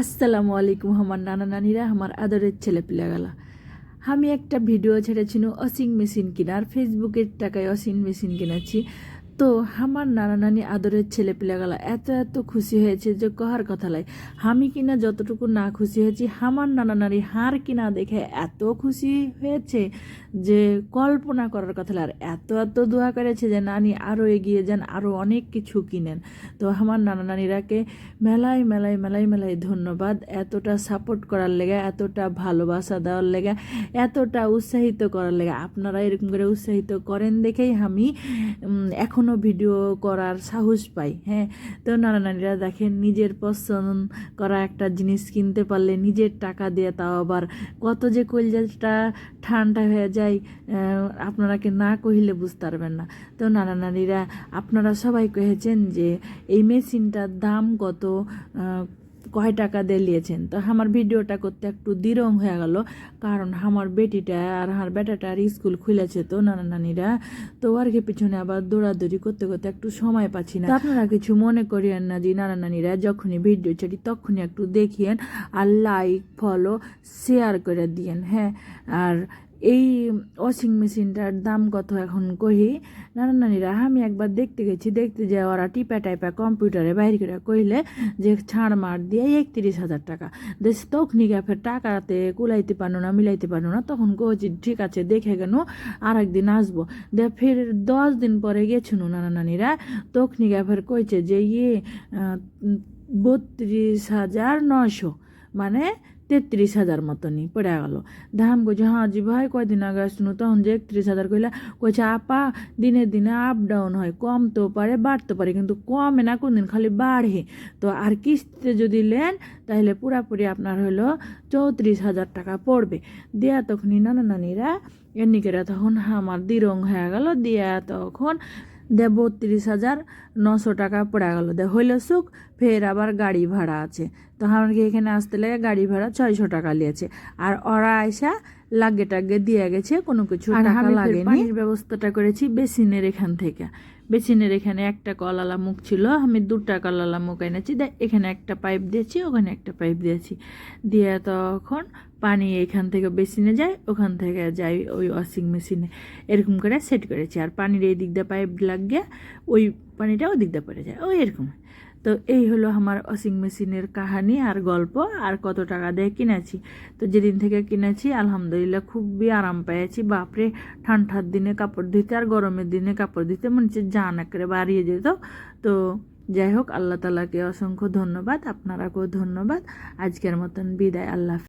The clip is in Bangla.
আসসালামু আলাইকুম, আমার নানা নানিরা, আমার আদরের ছেলে পিলাগালা আমি একটা ভিডিও ছেড়েছিল ওয়াশিং মেশিন কেনার, ফেসবুকের টাকায় ওয়াশিং মেশিন কিনেছি তো আমার নানা নানি আদরের ছেলে পিলাগালা এত এত খুশি হয়েছে যে কহার কথা লাই। আমি কিনা যতটুকু না খুশি হয়েছি আমার নানা নানি হার কিনা দেখে এত খুশি হয়েছে যে কল্পনা করার কথা। আর এত এত দোয়া করেছে যে নানি আরও এগিয়ে যান আরও অনেক কিছু কিনেন। তো আমার নানা নানিরাকে মেলায় মেলায় মেলায় মেলায় ধন্যবাদ। এতটা সাপোর্ট করার লেগে এতটা ভালোবাসা দেওয়ার লেগে এতটা উৎসাহিত করার লেগে আপনারা এরকম করে উৎসাহিত করেন দেখেই আমি উম, এখনও ভিডিও করার সাহস পাই হ্যাঁ? তো নানা নারীরা দেখেন, নিজের পছন্দ করা একটা জিনিস কিনতে পারলে নিজের টাকা দিয়ে তাও আবার কত যে কলজাটা ঠান্ডা হয়ে যায় আপনারাকে না কহিলে বুঝতে পারবেন না। তো নানা নারীরা আপনারা সবাই কহেছেন যে, এই মেশিনটার দাম কত কয় টাকা দিয়ে তো আমার ভিডিওটা করতে একটু দিরং হয়ে গেল, কারণ আমার বেটিটা আর আমার বেটাটার স্কুল খুলেছে তো নানা নানিরা। তো আর পিছনে আবার দৌড়াদৌড়ি করতে করতে একটু সময় পাচ্ছি না। আপনারা কিছু মনে করিয়েন না যে নানা নানিরা যখনই ভিডিও ছাড়ি তখনই একটু দেখিয়েন আর লাইক ফলো শেয়ার করে দিয়েন হ্যাঁ? আর এই ওয়াশিং মেশিনটার দাম কত এখন কহি? নানা নানিরা, আমি একবার দেখতে গেছি, দেখতে যে ওরা টিপা টাইপা কম্পিউটারে বাইরে করে কইলে যে ছাড় মার দিয়ে একত্রিশ হাজার টাকা। দেশ তখনই গা ফের টাকাতে কুলাইতে পারো না, মিলাইতে পারো না, তখন কইছি ঠিক আছে, দেখে গেল আর একদিন আসব। দে ফের দশ দিন পরে গেছিল নানা নানিরা তখনই গা ফের কইছে যে ইয়ে বত্রিশ হাজার নশো মানে তেত্রিশ হাজার মতনই পড়ে গেল। দাম কইছে হ্যাঁ জি ভাই, কয়দিন আগে আসনু তখন যে একত্রিশ হাজার কইলা, কইছে, আপা, দিনে দিনে আপ ডাউন হয় কমতেও পারে, বাড়তে পারে, কিন্তু কমে না, কোনদিন খালি বাড়ে। তো আর কিস্তিতে যদি নেন, তাহলে পুরাপুরি আপনার হলো চৌত্রিশ হাজার টাকা পড়বে। দেয়া তখনই নানা নানিরা এমনিকেরা তখন আমার দিরং হয়ে গেল, দিয়া তখন দে বত্রিশ হাজার নশো টাকা পড়ে গেল। দে হইল সুখ, ফের আবার গাড়ি ভাড়া আছে। তো আমাকে এখানে আসতে লাগে, গাড়ি ভাড়া ছয়শো টাকা লিয়েছে আর ওরা আইসা লাগে টাগে দিয়ে গেছে কোনো কিছু টাকা লাগেনি। পানির ব্যবস্থাটা করেছি বেসিনের এখান থেকে। বেসিনের এখানে একটা কলালা মুখ ছিল আমি দুটা কলালা মুখ এনেছি দে এখানে একটা পাইপ দিয়েছি ওখানে একটা পাইপ দিয়েছি। দিয়ে তখন পানি এখান থেকে বেসিনে যায় ওখান থেকে যায় ওই ওয়াশিং মেশিনে। এরকম করে সেট করেছি আর পানির এই দিক দিয়ে পাইপ লাগিয়ে ওই পানিটা ওই দিক দিয়ে পড়ে যায় ওই এরকম। তো এই হলো আমার ওয়াশিং মেশিনের কাহানি আর গল্প আর কত টাকা দিয়ে কিনেছি। তো যেদিন থেকে কিনেছি, আলহামদুলিল্লাহ খুবই আরাম পেয়েছি। বাপরে, ঠান্ডার দিনে কাপড় ধুতে আর গরমের দিনে কাপড় ধুতে মনে হচ্ছে জান একেবারে বাড়িয়ে যেত। তো যাই হোক, আল্লাহ তালাকে অসংখ্য ধন্যবাদ, আপনারাকেও ধন্যবাদ। আজকের মতন বিদায়, আল্লাহ।